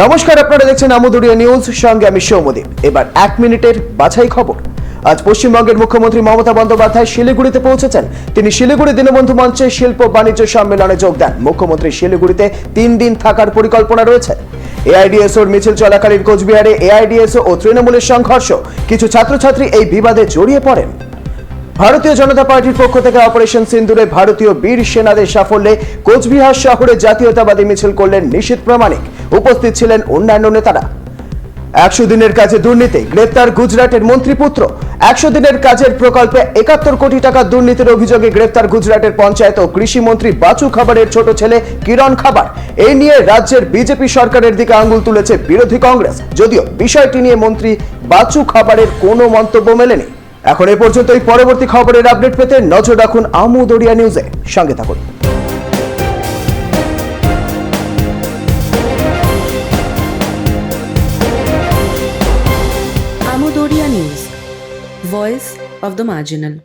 নমস্কার, আপনারা দেখছেন আমুদুরিয়া নিউজ, সঙ্গে আমি সৌমদীপ এবার এক মিনিটের বাছাই খবর। আজ পশ্চিমবঙ্গের মুখ্যমন্ত্রী মমতা বন্দ্যোপাধ্যায় শিলিগুড়িতে পৌঁছেছেন। তিনি শিলিগুড়ি দীনবন্ধু মঞ্চে শিল্প বাণিজ্য সম্মেলনে যোগ দেন। মুখ্যমন্ত্রী শিলিগুড়িতে তিন দিন থাকার পরিকল্পনা রয়েছে। এআইডিএসওর মিছিল চলাকালীন কোচবিহারে এআইডিএসও ও তৃণমূলের সংঘর্ষ। কিছু ছাত্রছাত্রী এই বিবাদে জড়িয়ে পড়েন। ভারতীয় জনতা পার্টির পক্ষ থেকে অপারেশন সিন্দুরে ভারতীয় বীর সেনাদের সাফল্যে কোচবিহার শহরে জাতীয়তাবাদী মিছিল করলেন নিশীত প্রামাণিক। উপস্থিত ছিলেন অন্যান্য নেতারা। একশো দিনের কাজে দুর্নীতি, গ্রেপ্তার গুজরাটের মন্ত্রীপুত্র। একশো দিনের কাজের প্রকল্পে একাত্তর কোটি টাকা দুর্নীতির অভিযোগে গ্রেপ্তার গুজরাটের পঞ্চায়েত ও কৃষি মন্ত্রী বাচু খাবারের ছোট ছেলে কিরণ খাবার। এই নিয়ে রাজ্যের বিজেপি সরকারের দিকে আঙ্গুল তুলেছে বিরোধী কংগ্রেস। যদিও বিষয়টি নিয়ে মন্ত্রী বাচু খাবারের কোনো মন্তব্য মেলেনি। এখন এ পর্যন্তই পরবর্তী খবরের আপডেট পেতে নজর রাখুন আমুদরিয়া নিউজে। সঙ্গে থাকুন। Amudoria News, voice of the marginal.